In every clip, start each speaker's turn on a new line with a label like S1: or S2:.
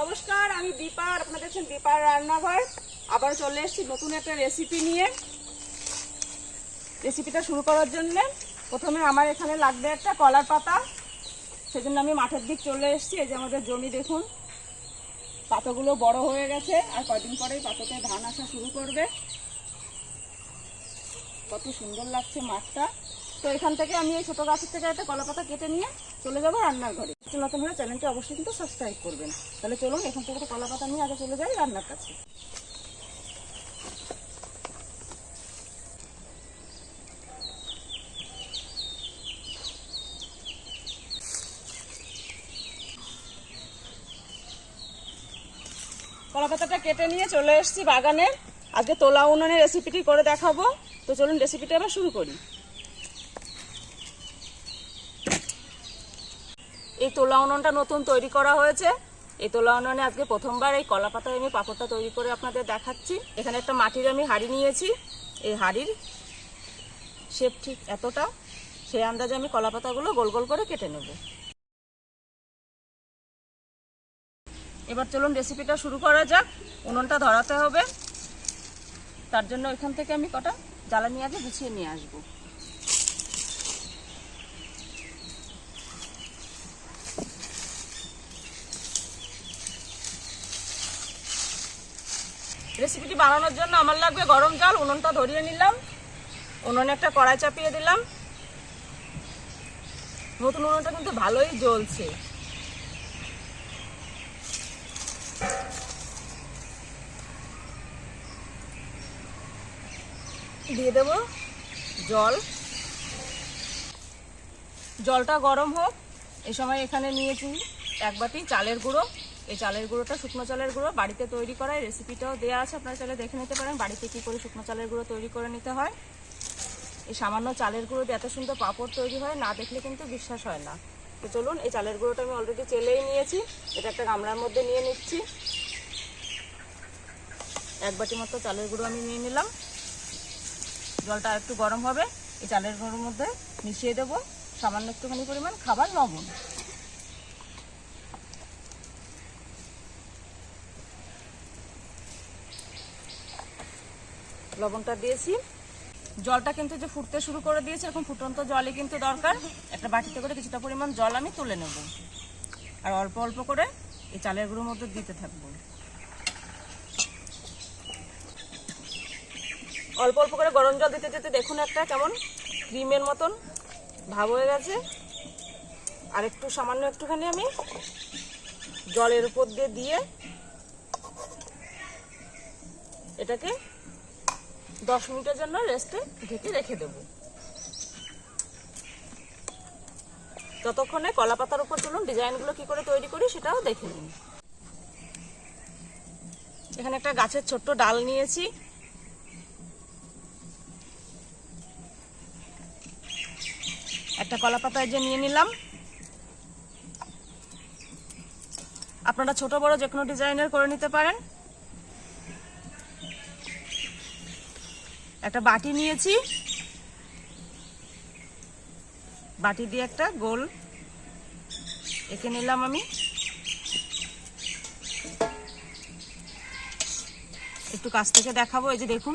S1: নমস্কার, আমি দীপা আপনারা দেখছেন দীপার রান্নাঘর। আবার চলে এসেছি নতুন একটা রেসিপি নিয়ে। রেসিপিটা শুরু করার জন্য। প্রথমে আমার এখানে লাগবে একটা কলার পাতা। সেজন্য আমি মাঠের দিক চলে এসেছি। এই যে আমাদের জমি দেখুন। পাতাগুলো বড় হয়ে গেছে, আর কয়দিন পরেই পাতাতে ধান আসা শুরু করবে। কত সুন্দর লাগছে মাঠটা। তো এখান থেকে আমি এই ছোটো গাছের থেকে একটা কলা পাতা কেটে নিয়ে চলে যাব রান্নার ঘরে নতুন হলে চ্যানেলটি অবশ্যই কিন্তু সাবস্ক্রাইব করবেন। তাহলে চলুন, এখান থেকে একটা কলা পাতা নিয়ে আগে চলে যাই রান্নার কাছে। কলা পাতাটা কেটে নিয়ে চলে এসেছি বাগানে। আজকে তোলা উনুনের রেসিপিটি করে দেখাবো। তো চলুন রেসিপিটা আবার শুরু করি। এই তোলা উননটা নতুন তৈরি করা হয়েছে। এই তোলা উননে আজকে প্রথমবার এই কলা পাতায় আমি পাঁপড়টা তৈরি করে আপনাদের দেখাচ্ছি। এখানে একটা মাটির আমি হাঁড়ি নিয়েছি। এই হাঁড়ির শেপ ঠিক এতটা, সেই আন্দাজে আমি কলা পাতাগুলো গোল গোল করে কেটে নেব। এবার চলুন রেসিপিটা শুরু করা যাক। উনুনটা ধরাতে হবে। তার জন্য ওইখান থেকে আমি কটা জ্বালানি আগে গুছিয়ে নিয়ে আসব। রেসিপিটি বানানোর জন্য আমার লাগবে গরম জল, উনুনটা ধরিয়ে নিলাম। উনুনে একটা কড়াই চাপিয়ে দিলাম। নতুন উনুনটা কিন্তু ভালোই জ্বলছে। দিয়ে দেব জল। জলটা গরম হোক, এ সময় এখানে নিয়েছি এক বাটি চালের গুঁড়ো। এই চালের গুঁড়োটা, শুকনো চালের গুঁড়ো বাড়িতে তৈরি করা এই রেসিপিটাও দেওয়া আছে, আপনারা চাইলে দেখে নিতে পারেন। বাড়িতে কী করে শুকনো চালের গুঁড়ো তৈরি করে নিতে হয়। এই সামান্য চালের গুঁড়ো দিয়ে এত সুন্দর পাঁপড় তৈরি হয়, না দেখলে কিন্তু বিশ্বাস হয় না। তো চলুন, এই চালের গুঁড়োটা আমি অলরেডি চেলেই নিয়েছি। এটা একটা গামলার মধ্যে নিয়ে নিচ্ছি। এক বাটি মতো চালের গুঁড়ো আমি নিয়ে নিলাম। জলটা একটু গরম হবে। এই চালের গুঁড়োর মধ্যে মিশিয়ে দেবো। সামান্য একটুখানি পরিমাণ খাবার লবণ। লবণটা দিয়েছি। জলটা কিন্তু যে ফুটতে শুরু করে দিয়েছে এরকম ফুটন্ত জলই কিন্তু দরকার। একটা বাটিতে করে কিছুটা পরিমাণ জল আমি তুলে নেব। আর অল্প অল্প করে এই চালের গুঁড়োর মধ্যে দিতে থাকব। অল্প অল্প করে গরম জল দিতে দিতে দেখুন একটা কেমন ক্রিমের মতন ভাব হয়ে গেছে। আর একটু সামান্য একটুখানি আমি জলের উপর দিয়ে দিয়ে এটাকে দশ মিনিটের জন্য রেস্টে ঢেকে রেখে দেব। ততক্ষণে কলা পাতার উপর চলুন ডিজাইনগুলো কি করে তৈরি করি সেটাও দেখে নিন। এখানে একটা গাছের ছোট্ট ডাল নিয়েছি। একটা কলা পাতা যে নিয়ে নিলাম। আপনারা ছোট বড় যে কোনো ডিজাইনের করে নিতে পারেন। একটা বাটি নিয়েছি। বাটি দিয়ে একটা গোল এঁকে নিলাম আমি। একটু কাছ থেকে দেখাবো, এই যে দেখুন।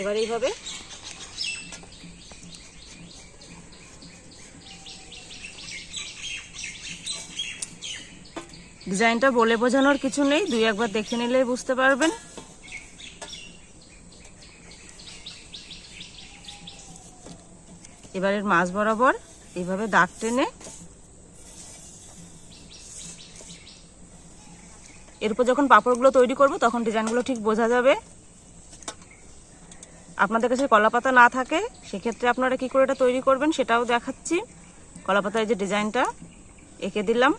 S1: এবার এইভাবে ডিজাইনটা বলে বোঝানোর কিছু নেই, দুই একবার দেখে নিলেই বুঝতে পারবেন। এবারের মাছ বরাবর এইভাবে দাগ টেনে এরপর যখন পাঁপড়গুলো তৈরি করব, তখন ডিজাইনগুলো ঠিক বোঝা যাবে। আপনাদের কাছে কলাপাতা না থাকে, সেক্ষেত্রে আপনারা কি করে এটা তৈরি করবেন সেটাও দেখাচ্ছি। কলা পাতায় যে ডিজাইনটা এঁকে দিলাম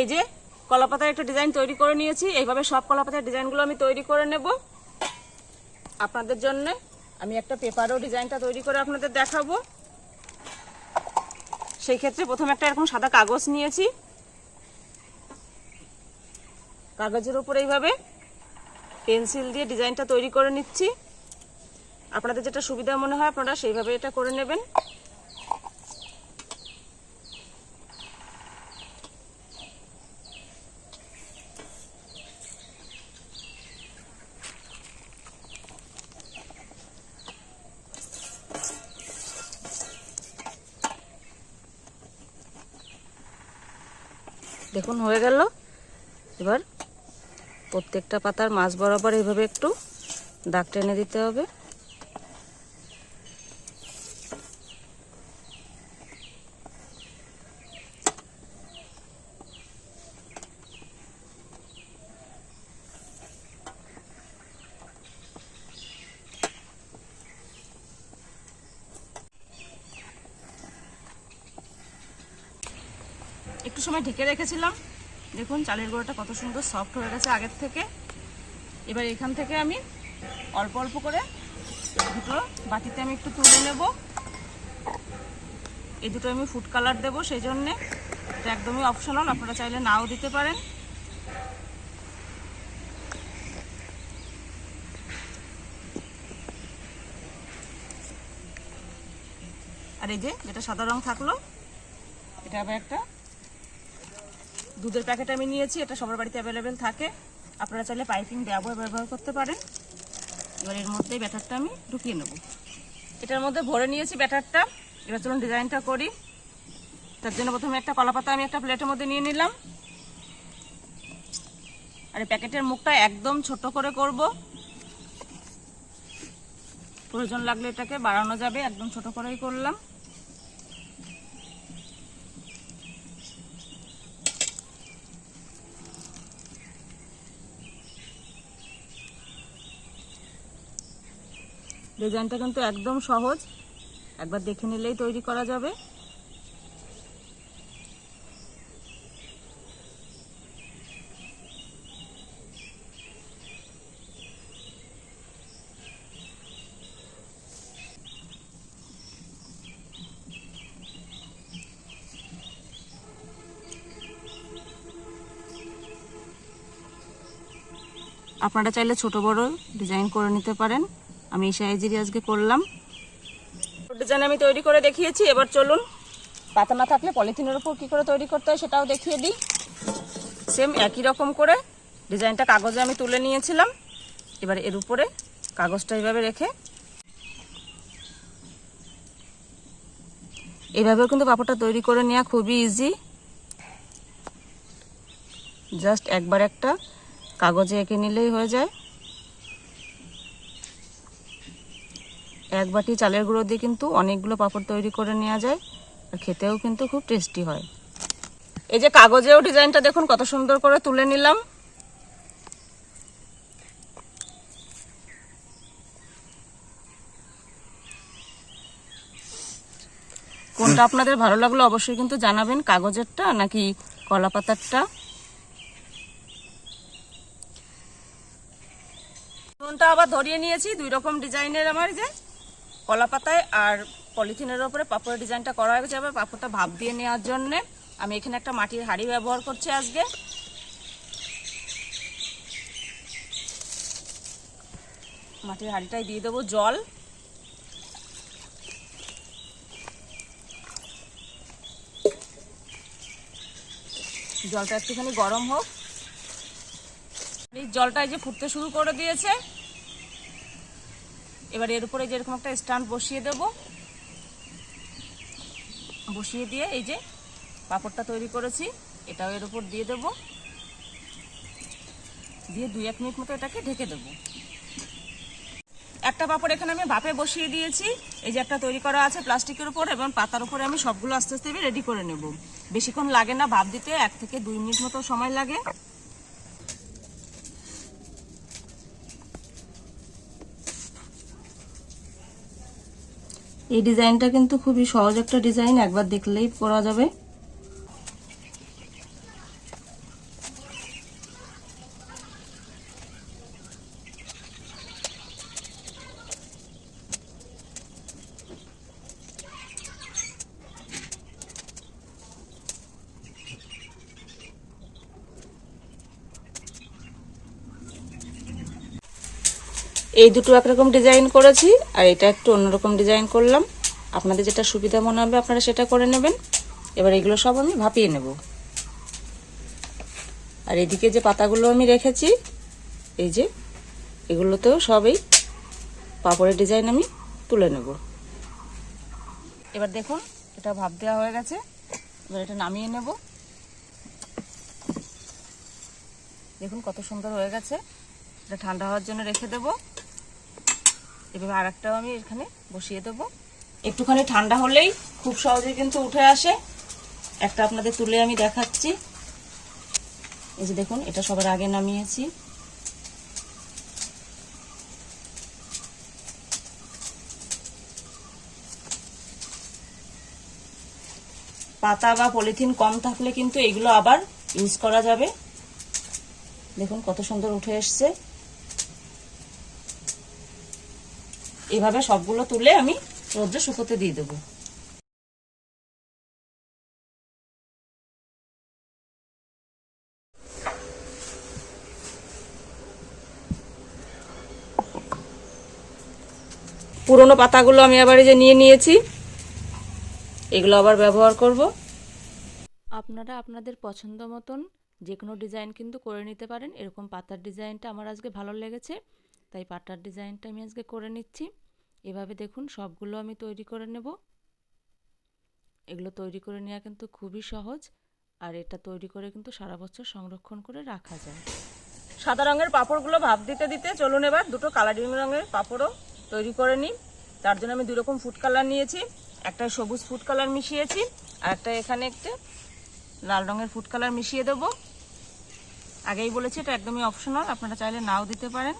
S1: এই যে কলাপাতার একটা ডিজাইন তৈরি করে নিয়েছি। এইভাবে সব কলাপাতার ডিজাইনগুলো আমি তৈরি করে নেব। আপনাদের জন্য আমি একটা পেপারও ডিজাইনটা তৈরি করে আপনাদের দেখাবো। সেই ক্ষেত্রে প্রথমে একটা এরকম সাদা কাগজ নিয়েছি। কাগজের উপর এইভাবে পেন্সিল দিয়ে ডিজাইনটা তৈরি করে নিচ্ছি। আপনাদের যেটা সুবিধা মনে হয় আপনারা সেইভাবে এটা করে নেবেন। দেখুন হয়ে গেল। এবার প্রত্যেকটা পাতার মাছ বরাবর এইভাবে একটু দাগ টেনে দিতে হবে একটু সময় ঢেকে রেখেছিলাম। দেখুন, চালের গুঁড়োটা কত সুন্দর সফট হয়ে গেছে আগের থেকে। এবার এখান থেকে আমি অল্প অল্প করে দুটো বাটিতে আমি একটু তুলে নেব। এই দুটো আমি ফুড কালার দেবো, সেই জন্যে এটা একদমই অপশনাল আপনারা চাইলে নাও দিতে পারেন। আর এই যে, যেটা সাদা রং থাকল, এটা আবার একটা দুধের প্যাকেট আমি নিয়েছি, এটা সবার বাড়িতে অ্যাভেলেবেল থাকে। আপনারা চাইলে পাইপিং ব্যবহার ব্যবহার করতে পারেন। এবার এর মধ্যে ব্যাটারটা আমি ঢুকিয়ে নেব। এটার মধ্যে ভরে নিয়েছি ব্যাটারটা। এবার চলুন ডিজাইনটা করি। তার জন্য প্রথমে একটা কলাপাতা আমি একটা প্লেটের মধ্যে নিয়ে নিলাম। আর প্যাকেটের মুখটা একদম ছোট করে করব। প্রয়োজন লাগলে এটাকে বাড়ানো যাবে, একদম ছোট করেই করলাম। ডিজাইনটা কিন্তু একদম সহজ। একবার দেখে নিলেই তৈরি করা যাবে। আপনারা চাইলে ছোট বড় ডিজাইন করে নিতে পারেন। আমি এই সাইজেরই আজকে করলাম। ডিজাইন আমি তৈরি করে দেখিয়েছি, এবার চলুন। পাতা না থাকলে পলিথিনের উপর কী করে তৈরি করতে হয় সেটাও দেখিয়ে দিই। সেম একই রকম করে ডিজাইনটা কাগজে আমি তুলে নিয়েছিলাম। এবার এর উপরে কাগজটা এইভাবে রেখে এইভাবেও কিন্তু পাপড়টা তৈরি করে নেওয়া খুবই ইজি জাস্ট একবার একটা কাগজে এঁকে নিলেই হয়ে যায়। এক বাটি চালের গুঁড়ো দিয়ে কিন্তু অনেকগুলো পাপড় তৈরি করে নেওয়া যায়। আর খেতেও কিন্তু খুব টেস্টি হয়। এই যে কাগজেও ডিজাইনটা দেখুন, কত সুন্দর করে তুলে নিলাম। কোনটা আপনাদের ভালো লাগল অবশ্যই কিন্তু জানাবেন, কাগজেরটা নাকি কলা পাতারটা নুনটা আবার ধরিয়ে নিয়েছি, দুই রকম ডিজাইনের আমার যে। কলা পাতায় আর পলিথিনের ওপরে পাপড়ের ডিজাইনটা করা হয়ে গেছে আবার পাপড়টা ভাপ দিয়ে নেওয়ার জন্য। আমি এখানে একটা মাটির হাঁড়ি ব্যবহার করছি আজকে। মাটির হাঁড়িটাই দিয়ে দেবো জল। জলটা একটুখানি গরম হোক। এই জলটা এই যে ফুটতে শুরু করে দিয়েছে। এবার এর উপরে যেরকম একটা স্ট্যান্ড বসিয়ে দেব, বসিয়ে দিয়ে এই যে পাপড়টা তৈরি করেছি, এটাও এর উপর দিয়ে দেব। দিয়ে দুই এক মিনিট মতো এটাকে ঢেকে দেব। একটা পাপড় এখানে আমি ভাপে বসিয়ে দিয়েছি, এই যে একটা তৈরি করা আছে প্লাস্টিকের উপর এবং পাতার উপরে আমি সবগুলো আস্তে আস্তে রেডি করে নেব। বেশিক্ষণ লাগে না, ভাপ দিতে এক থেকে দুই মিনিট মতো সময় লাগে। এই ডিজাইনটা কিন্তু খুবই সহজ একটা ডিজাইন একবার দেখলেই পরা যাবে। এই দুটো একরকম ডিজাইন করেছি, আর এটা একটু অন্যরকম ডিজাইন করলাম। আপনাদের যেটা সুবিধা মনে হবে, আপনারা সেটা করে নেবেন। এবার এগুলো সব আমি ভাপিয়ে নেব। আর এদিকে যে পাতাগুলো আমি রেখেছি, এই যে, এগুলোতেও সবই পাপড়ের ডিজাইন আমি তুলে নেব। এবার দেখুন, এটা ভাপ দেওয়া হয়ে গেছে। এবার এটা নামিয়ে নেব। দেখুন কত সুন্দর হয়ে গেছে। এটা ঠান্ডা হওয়ার জন্য রেখে দেব। এভাবে আর একটাও আমি এখানে বসিয়ে দেবো। একটুখানি ঠান্ডা হলেই খুব সহজে কিন্তু উঠে আসে। একটা আপনাদের তুলে আমি দেখাচ্ছি। এই যে দেখুন, এটা সবার আগে নামিয়েছি। পাতা বা পলিথিন কম থাকলে কিন্তু এগুলো আবার ইউজ করা যাবে। দেখুন কত সুন্দর উঠে এসছে। এভাবে সবগুলো তুলে আমি রোদ্রে শুকোতে দিয়ে দেবো। পুরোনো পাতাগুলো আমি আবার এই যে নিয়ে নিয়েছি। এগুলো আবার ব্যবহার করব। আপনারা আপনাদের পছন্দ মতন যে কোনো ডিজাইন কিন্তু করে নিতে পারেন। এরকম পাতার ডিজাইনটা আমার আজকে ভালো লেগেছে। তাই পাটার ডিজাইনটা আমি আজকে করে নিচ্ছি। এভাবে দেখুন সবগুলো আমি তৈরি করে নেব। এগুলো তৈরি করে নেওয়া কিন্তু খুবই সহজ আর এটা তৈরি করে কিন্তু সারা বছর সংরক্ষণ করে রাখা যায়। সাদা রঙের পাঁপড়গুলো ভাপ দিতে দিতে চলুন এবার দুটো কালারিং রঙের পাঁপড়ও তৈরি করে নিই। তার জন্য আমি দুই রকম ফুড কালার নিয়েছি, একটা সবুজ ফুড কালার মিশিয়েছি আর একটা এখানে একটা লাল রঙের ফুড কালার মিশিয়ে দেবো। আগেই বলেছি এটা একদমই অপশনাল আপনারা চাইলে নাও দিতে পারেন।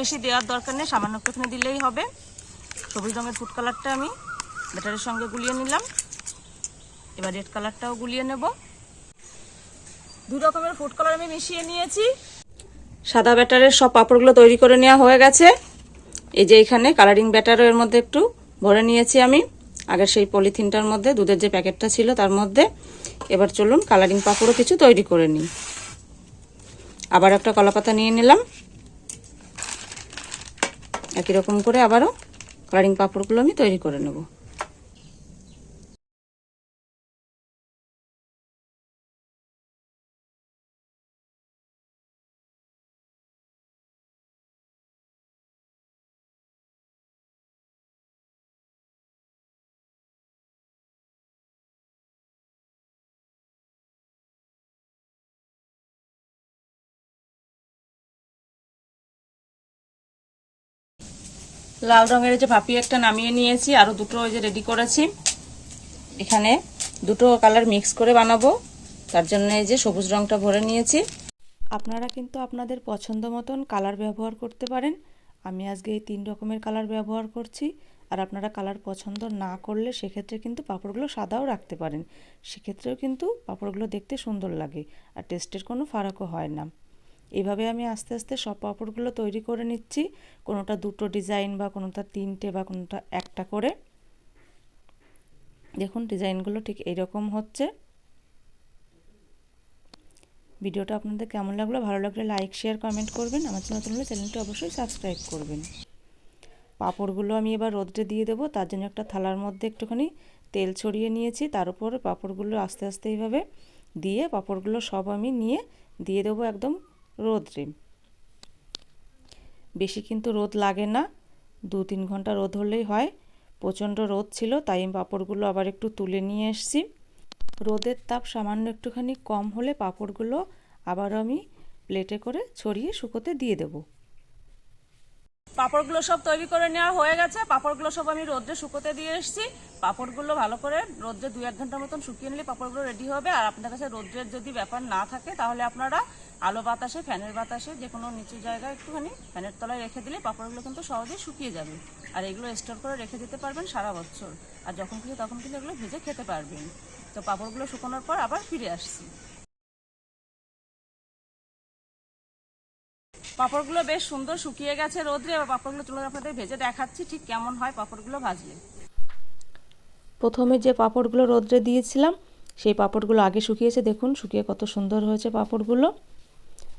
S1: বেশি দেওয়ার দরকার নেই, সামান্য একটুখানি দিলেই হবে। সবুজ রঙের ফুড কালারটা আমি ব্যাটারের সঙ্গে গুলিয়ে নিলাম। এবার রেড কালারটাও গুলিয়ে নেব। দু রকমের ফুড কালার আমি মিশিয়ে নিয়েছি। সাদা ব্যাটারের সব পাঁপড়গুলো তৈরি করে নেওয়া হয়ে গেছে। এই যে এখানে কালারিং ব্যাটারও এর মধ্যে একটু ভরে নিয়েছি আমি। আগের সেই পলিথিনটার মধ্যে, দুধের যে প্যাকেটটা ছিল তার মধ্যে। এবার চলুন কালারিং পাঁপড়ও কিছু তৈরি করে নিই। আবার একটা কলাপাতা নিয়ে নিলাম। একই রকম করে আবারও কালারিং পাপড়গুলো আমি তৈরি করে নেব। লাল রঙের যে ভাপি একটা নামিয়ে নিয়েছি আরও দুটো ওই যে রেডি করেছি। এখানে দুটো কালার মিক্স করে বানাবো, তার জন্য এই যে সবুজ রঙটা ভরে নিয়েছি। আপনারা কিন্তু আপনাদের পছন্দ মতন কালার ব্যবহার করতে পারেন। আমি আজকে এই তিন রকমের কালার ব্যবহার করছি, আর আপনারা কালার পছন্দ না করলে সেক্ষেত্রে কিন্তু পাঁপড়গুলো সাদাও রাখতে পারেন। সেক্ষেত্রেও কিন্তু পাঁপড়গুলো দেখতে সুন্দর লাগে, আর টেস্টের কোনো ফারাকও হয় না। এইভাবে আমি আস্তে আস্তে সব পাঁপড়গুলো তৈরি করে নিচ্ছি। কোনোটা দুটো ডিজাইন বা কোনোটা তিনটে বা কোনোটা একটা করে। দেখুন ডিজাইনগুলো ঠিক এইরকম হচ্ছে। ভিডিওটা আপনাদের কেমন লাগল? ভালো লাগলে লাইক, শেয়ার, কমেন্ট করবেন। আমার চ্যানেল নতুন হলে চ্যানেলটি অবশ্যই সাবস্ক্রাইব করবেন। পাঁপড়গুলো আমি এবার রোদ্রে দিয়ে দেবো। তার জন্য একটা থালার মধ্যে একটুখানি তেল ছড়িয়ে নিয়েছি। তার উপর পাঁপড়গুলো আস্তে আস্তে এইভাবে দিয়ে পাঁপড়গুলো সব আমি নিয়ে দিয়ে দেবো একদম রোদ্রে বেশি কিন্তু রোদ লাগে না দু তিন ঘণ্টা রোদ হলেই হয়। প্রচণ্ড রোদ ছিল, তাই আমি পাঁপড়গুলো আবার একটু তুলে নিয়ে এসছি। রোদের তাপ সামান্য একটুখানি কম হলে পাঁপড়গুলো আবার আমি প্লেটে করে ছড়িয়ে শুকোতে দিয়ে দেব। পাঁপড়গুলো সব তৈরি করে নেওয়া হয়ে গেছে। পাঁপড়গুলো সব আমি রোদ্রে শুকোতে দিয়ে এসেছি। পাঁপড়গুলো ভালো করে রোদ্রে দুই এক ঘণ্টার মতন শুকিয়ে নিলে পাঁপড়গুলো রেডি হবে। আর আপনার কাছে রোদ্রের যদি ব্যাপার না থাকে, তাহলে আপনারা আলো বাতাসে, ফ্যানের বাতাসে যে কোনো নিচু জায়গায় একটুখানি ফ্যানের তলায় রেখে দিলে পাঁপড়গুলো কিন্তু সহজেই শুকিয়ে যাবে। আর এগুলো স্টোর করে রেখে দিতে পারবেন সারা বছর। আর যখন খুশি তখন কিন্তু এগুলো ভেজে খেতে পারবেন। তো পাঁপড়গুলো শুকানোর পর আবার ফিরে আসছি। পাঁপড়গুলো বেশ সুন্দর শুকিয়ে গেছে রোদ্রে, এবার পাঁপড়গুলো তুলে আপনাদের ভেজে দেখাচ্ছি ঠিক কেমন হয় পাঁপড়গুলো ভাজলে।
S2: প্রথমে যে পাঁপড়গুলো রোদ্রে দিয়েছিলাম, সেই পাঁপড়গুলো আগে শুকিয়েছে। দেখুন, শুকিয়ে কত সুন্দর হয়েছে পাঁপড়গুলো।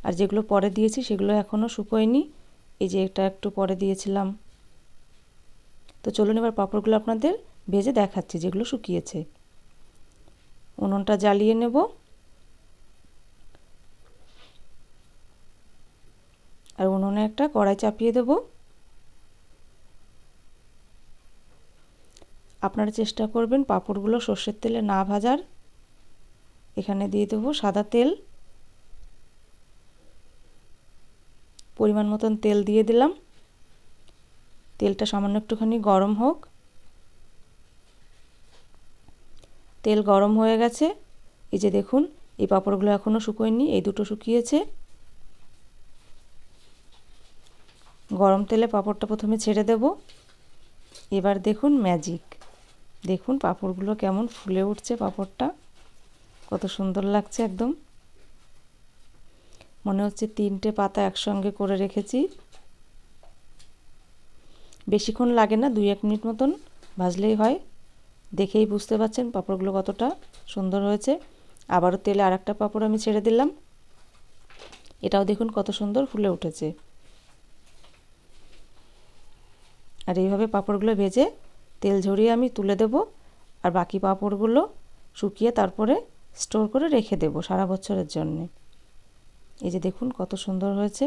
S2: আর যেগুলো পরে দিয়েছি, সেগুলো এখনও শুকোয়নি। এই যে এটা একটু পরে দিয়েছিলাম। তো চলুন এবার পাঁপড়গুলো আপনাদের ভেজে দেখাচ্ছি যেগুলো শুকিয়েছে। উনুনটা জ্বালিয়ে নেব। আর উনুনে একটা কড়াই চাপিয়ে দেবো। আপনারা চেষ্টা করবেন পাঁপড়গুলো সর্ষের তেলে না ভাজার। এখানে দিয়ে দেবো সাদা তেল। পরিমাণ মতন তেল দিয়ে দিলাম। তেলটা সামান্য একটুখানি গরম হোক। তেল গরম হয়ে গেছে। এই যে দেখুন, এই পাঁপড়গুলো এখনও শুকোয়নি, এই দুটো শুকিয়েছে। গরম তেলে পাঁপড়টা প্রথমে ছেড়ে দেব। এবার দেখুন ম্যাজিক দেখুন পাঁপড়গুলো কেমন ফুলে উঠছে পাঁপড়টা। কত সুন্দর লাগছে একদম। মনে হচ্ছে তিনটে পাতা একসঙ্গে করে রেখেছি। বেশিক্ষণ লাগে না, দুই এক মিনিট মতন ভাজলেই হয়। দেখেই বুঝতে পারছেন পাঁপড়গুলো কতটা সুন্দর হয়েছে। আবারও তেলে আর একটা পাঁপড় আমি ছেড়ে দিলাম। এটাও দেখুন কত সুন্দর ফুলে উঠেছে। আর এইভাবে পাঁপড়গুলো ভেজে তেল ঝরিয়ে আমি তুলে দেব আর বাকি পাঁপড়গুলো শুকিয়ে তারপরে স্টোর করে রেখে দেব সারা বছরের জন্যে। এই যে দেখুন কত সুন্দর হয়েছে।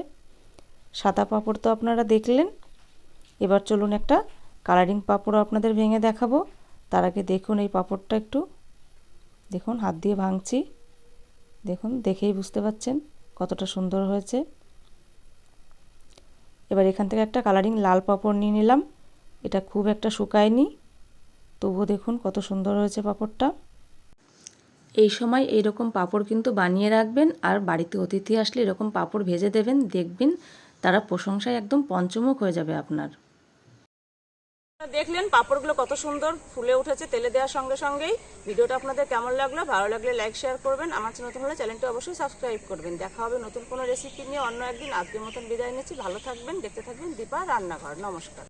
S2: সাদা পাঁপড় তো আপনারা দেখলেন। এবার চলুন একটা কালারিং পাঁপড়ও আপনাদের ভেঙে দেখাবো। তার আগে দেখুন এই পাঁপড়টা একটু। দেখুন হাত দিয়ে ভাঙছি। দেখুন, দেখেই বুঝতে পাচ্ছেন কতটা সুন্দর হয়েছে। এবার এখান থেকে একটা কালারিং লাল পাপড় নিয়ে নিলাম। এটা খুব একটা শুকায়নি। তবুও দেখুন কত সুন্দর হয়েছে পাপড়টা। এই সময় এইরকম পাপড় কিন্তু বানিয়ে রাখবেন আর বাড়িতে অতিথি আসলে এরকম পাপড় ভেজে দেবেন, দেখবেন তারা প্রশংসায় একদম পঞ্চমুখ হয়ে যাবে আপনার।
S1: দেখলেন, পাপড়গুলো কত সুন্দর ফুলে উঠেছে, তেলে দেওয়ার সঙ্গে সঙ্গেই। ভিডিওটা আপনাদের কেমন লাগল? ভালো লাগলে লাইক শেয়ার করবেন। আমার নতুন হলে চ্যানেলটি অবশ্যই সাবস্ক্রাইব করবেন। দেখা হবে নতুন কোনো রেসিপি নিয়ে অন্য একদিন। আজকের মতন বিদায় নিচ্ছি। ভালো থাকবেন, দেখতে থাকবেন দীপা রান্নাঘর। নমস্কার।